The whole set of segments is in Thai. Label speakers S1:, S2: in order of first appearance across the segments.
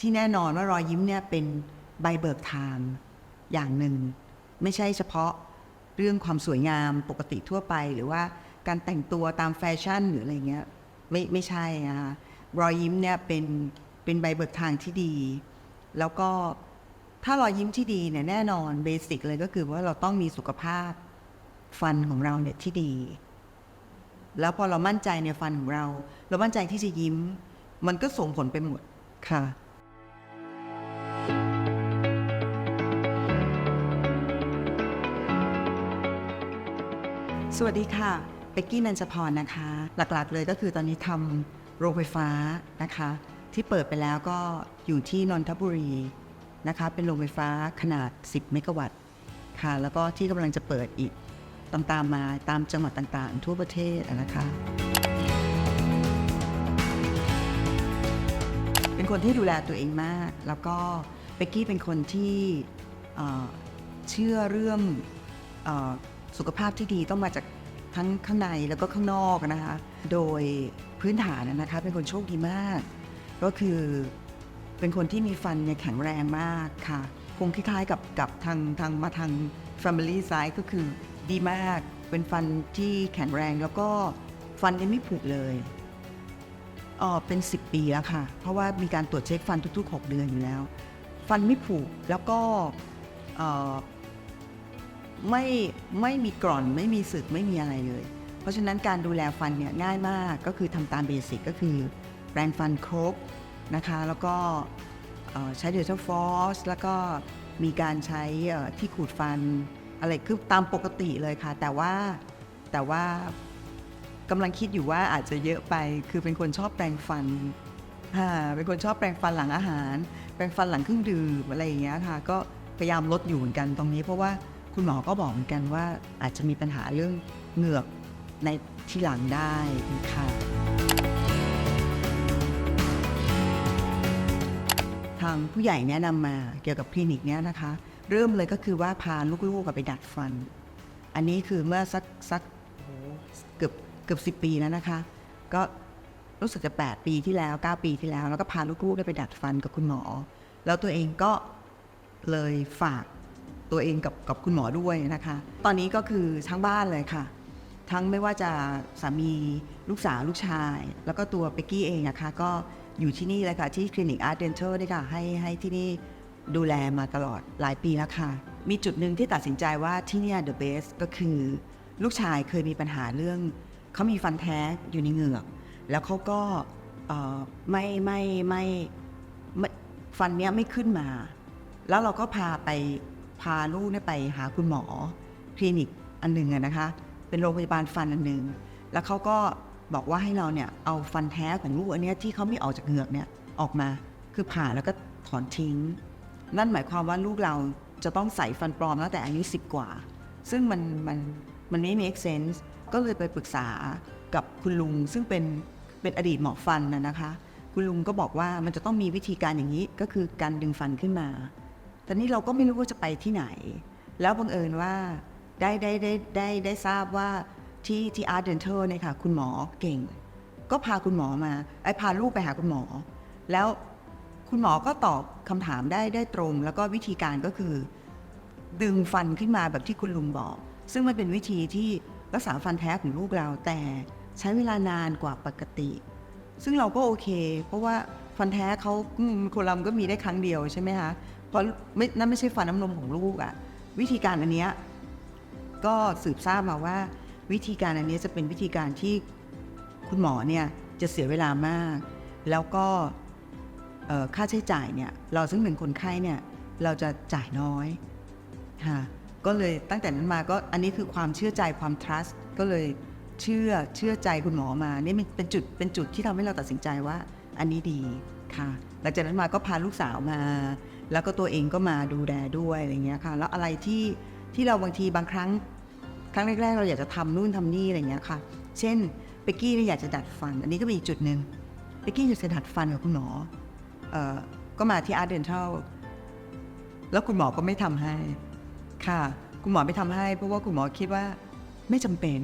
S1: ที่แน่นอนว่ารอยยิ้มเนี่ยเป็นใบเบิกทางอย่างหนึ่ง ไม่ใช่เฉพาะเรื่องความสวยงามปกติทั่วไป หรือว่าการแต่งตัวตามแฟชั่นหรืออะไรเงี้ยไม่ไม่ใช่นะคะรอยยิ้มเนี่ยเป็นเป็นใบเบิกทางที่ดี แล้วก็ถ้ารอยยิ้มที่ดีเนี่ยแน่นอนเบสิกเลยก็คือว่าเราต้องมีสุขภาพฟันของเราเนี่ยที่ดี แล้วพอเรามั่นใจในฟันของเรา เรามั่นใจที่จะยิ้ม มันก็ส่งผลไปหมดค่ะ สวัสดีค่ะ เป็กกี้นันชพรนะคะ หลักๆเลยก็คือตอนนี้ทำโรงไฟฟ้านะคะ ที่เปิดไปแล้วก็อยู่ที่นนทบุรีนะคะ เป็นโรงไฟฟ้าขนาด 10 เมกะวัตต์ค่ะ แล้วก็ที่กำลังจะเปิดอีกตามตามมาตามจังหวัดต่างๆ ทั่วประเทศนะคะ เป็นคนที่ดูแลตัวเองมาก แล้วก็เป็กกี้เป็นคนที่เชื่อเรื่อง สุขภาพที่ดีต้องมาจากทั้งข้างในแล้วก็ข้างนอกนะคะ โดยพื้นฐานนะคะเป็นคนโชคดีมาก ก็คือเป็นคนที่มีฟันเนี่ยแข็งแรงมากค่ะ คงคล้ายๆกับกับทางทางมาทาง Family Side ก็คือดีมาก เป็นฟันที่แข็งแรงแล้วก็ฟันยังไม่ผุเลยอ๋อเป็น 10 ปีแล้วค่ะ เพราะว่ามีการตรวจเช็คฟันทุกๆ 6 เดือนอยู่แล้ว ฟันไม่ผุแล้วก็ ไม่ไม่มีกร่อนไม่มีสึกไม่มีอะไรเลย เพราะฉะนั้นการดูแลฟันเนี่ยง่ายมากก็คือทำตามเบสิกก็คือ แปรงฟันครบนะคะ แล้วก็ใช้เดลต้าฟอสแล้วก็มีการใช้ที่ขูดฟันอะไรคือตามปกติเลยค่ะ แต่ว่าแต่ว่ากำลังคิดอยู่ว่าอาจจะเยอะไปคือเป็นคนชอบแปรงฟันเป็นคนชอบแปรงฟันหลังอาหาร แปรงฟันหลังเครื่องดื่มอะไรอย่างเงี้ยค่ะ ก็พยายามลดอยู่เหมือนกันตรงนี้เพราะว่า คุณหมอก็บอกเหมือนกันว่าอาจจะมีปัญหาเรื่องเหงือกในที่หลังได้ค่ะทางผู้ใหญ่แนะนำมาเกี่ยวกับคลินิกเนี้ยนะคะ เริ่มเลยก็คือว่าพาลูกๆไปดัดฟัน อันนี้คือเมื่อสักสักเกือบเกือบสิปีแล้วนะคะ ก็รู้สึกจะ 8 ปีที่แล้ว 9 ปีที่แล้ว แล้วก็พาลูกๆได้ไปดัดฟันกับคุณหมอ แล้วตัวเองก็เลยฝาก ตัวเองกับกับคุณหมอด้วยนะคะ ตอนนี้ก็คือทั้งบ้านเลยค่ะ ทั้งไม่ว่าจะสามีลูกสาวลูกชาย แล้วก็ตัวเปกกี้เองนะคะ ก็อยู่ที่นี่เลยค่ะ ที่คลินิกอาร์ตเดนเทอร์ด้ค่ะให้ให้ที่นี่ดูแลมาตลอดหลายปีแล้วค่ะ มีจุดหนึ่งที่ตัดสินใจว่าที่นี่ย the best ก็คือ ลูกชายเคยมีปัญหาเรื่องเขามีฟันแท้อยู่ในเหงือก แล้วเขาก็เอ่ไม่ไม่ไม่ไม่ฟันเนี้ยไม่ขึ้นมา แล้วเราก็พาไป พาลูกเนี่ยไปหาคุณหมอคลินิกอันหนึ่งนะคะ เป็นโรงพยาบาลฟันอันหนึ่งแล้วเขาก็บอกว่าให้เราเนี่ยเอาฟันแท้ของลูกอันเนี้ยที่เขาไม่ออกจากเหงือกเนี่ยออกมาคือผ่าแล้วก็ถอนทิ้ง นั่นหมายความว่าลูกเราจะต้องใส่ฟันปลอมตั้งแต่อายุ10 กว่า ซึ่งมันมันมันไม่ make sense ก็เลยไปปรึกษากับคุณลุงซึ่งเป็นเป็นอดีตหมอฟันนะนะคะ คุณลุงก็บอกว่ามันจะต้องมีวิธีการอย่างนี้ก็คือการดึงฟันขึ้นมา ต่นี่เราก็ไม่รู้ว่าจะไปที่ไหน แล้วบังเอิญว่าได้ได้ได้ได้ได้ทราบว่าที่ที่ Art Dental เนี่ยค่ะคุณหมอเก่ง ก็พาคุณหมอมาไอ้พาลูกไปหาคุณหมอ แล้วคุณหมอก็ตอบคำถามได้ได้ตรง แล้วก็วิธีการก็คือ ดึงฟันขึ้นมาแบบที่คุณลุงบอก ซึ่งมันเป็นวิธีที่รักษาฟันแท้ของลูกเรา แต่ใช้เวลานานกว่าปกติ ซึ่งเราก็โอเค เพราะว่าฟันแท้เขาคนเรามันก็มีได้ครั้งเดียวใช่ไหมคะ เพราะไม่นั่นไม่ใช่ฟันน้ำนมของลูกอะวิธีการอันเนี้ยก็สืบทราบมาว่า วิธีการอันเนี้ยจะเป็นวิธีการที่คุณหมอเนี่ยจะเสียเวลามาก แล้วก็เอ่อค่าใช้จ่ายเนี่ยเราซึ่งเป็นคนไข้เนี่ยเราจะจ่ายน้อยค่ะก็เลยตั้งแต่นั้นมาก็อันนี้คือความเชื่อใจความ trust ก็เลยเชื่อเชื่อใจคุณหมอมานี่เป็นจุดเป็นจุดที่ทำให้เราตัดสินใจว่า อันนี้ดีค่ะหลังจากนั้นมาก็พาลูกสาวมา แล้วก็ตัวเองก็มาดูแลด้วยอะไรเงี้ยค่ะ แล้วอะไรที่ที่เราบางทีบางครั้ง ครั้งแรก ๆ เราอยากจะทำนู่นทำนี่อะไรเงี้ยค่ะ เช่นเปกกี้เนี่ยอยากจะดัดฟัน อันนี้ก็เป็นอีกจุดหนึ่งเปกกี้อยากจะดัดฟันกับคุณหมอเอ่อก็มาที่ Art Dental แล้วคุณหมอก็ไม่ทำให้ค่ะ คุณหมอไม่ทำให้ เพราะว่าคุณหมอคิดว่าไม่จำเป็น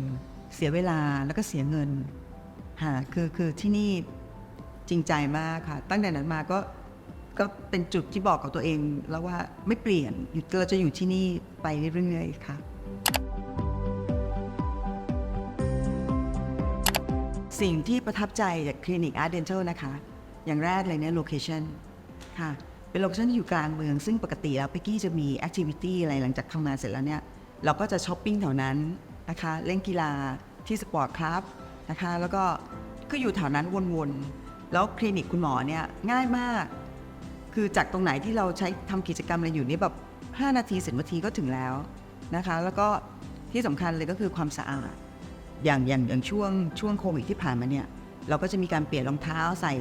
S1: เสียเวลาแล้วก็เสียเงินค่ะคือคือที่นี่จริงใจมากค่ะ ตั้งแต่นั้นมาก็ ก็เป็นจุดที่บอกกับตัวเอง แล้วว่าไม่เปลี่ยนเราจะอยู่ที่นี่ไปเรื่อยๆค่ะ สิ่งที่ประทับใจจากคลินิก Art Dental นะคะ อย่างแรกเลยเนี่ยโลเคชันค่ะ เป็นโลเคชันที่อยู่กลางเมือง ซึ่งปกติแล้วเป๊กกี้จะมีแอคทิวิตี้อะไรหลังจากทำงานเสร็จแล้วเนี่ย เราก็จะช้อปปิ้งแถวนั้นนะคะ เล่นกีฬาที่สปอร์ตคลับนะคะ แล้วก็ก็อยู่แถวนั้นวนๆ แล้วคลินิกคุณหมอเนี่ยง่ายมาก คือจากตรงไหนที่เราใช้ทำกิจกรรมอะไรอยู่นี่แบบ 5 นาที10นาทีก็ถึงแล้วนะคะ แล้วก็ที่สำคัญเลยก็คือความสะอาดอย่างอย่างอย่างช่วงช่วงโควิดที่ผ่านมาเนี่ย เราก็จะมีการเปลี่ยนรองเท้าใส่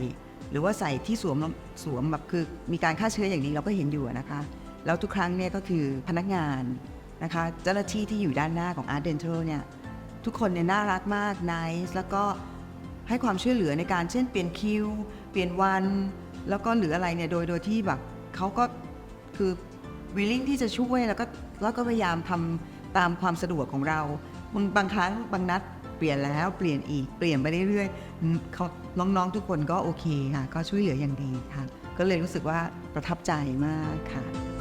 S1: หรือว่าใส่ที่สวมสวมแบบคือมีการฆ่าเชื้ออย่างนี้เราก็เห็นอยู่นะคะ แล้วทุกครั้งเนี่ยก็คือพนักงานนะคะเจ้าหน้าที่ที่อยู่ด้านหน้าของ Art Dental เนี่ยทุกคนเนี่ยน่ารักมาก nice แล้วก็ให้ความช่วยเหลือในการเช่นเปลี่ยนคิว เปลี่ยนวัน แล้วก็หรืออะไรเนี่ยโดยโดยที่แบบเขาก็คือ willing ที่จะช่วยแล้วก็แล้วก็พยายามทำตามความสะดวกของเราบางบางครั้งบางนัดเปลี่ยนแล้วเปลี่ยนอีกเปลี่ยนไปเรื่อยๆอืมเขาน้องๆทุกคนก็โอเคค่ะก็ช่วยเหลืออย่างดีค่ะ ก็เลยรู้สึกว่าประทับใจมากค่ะ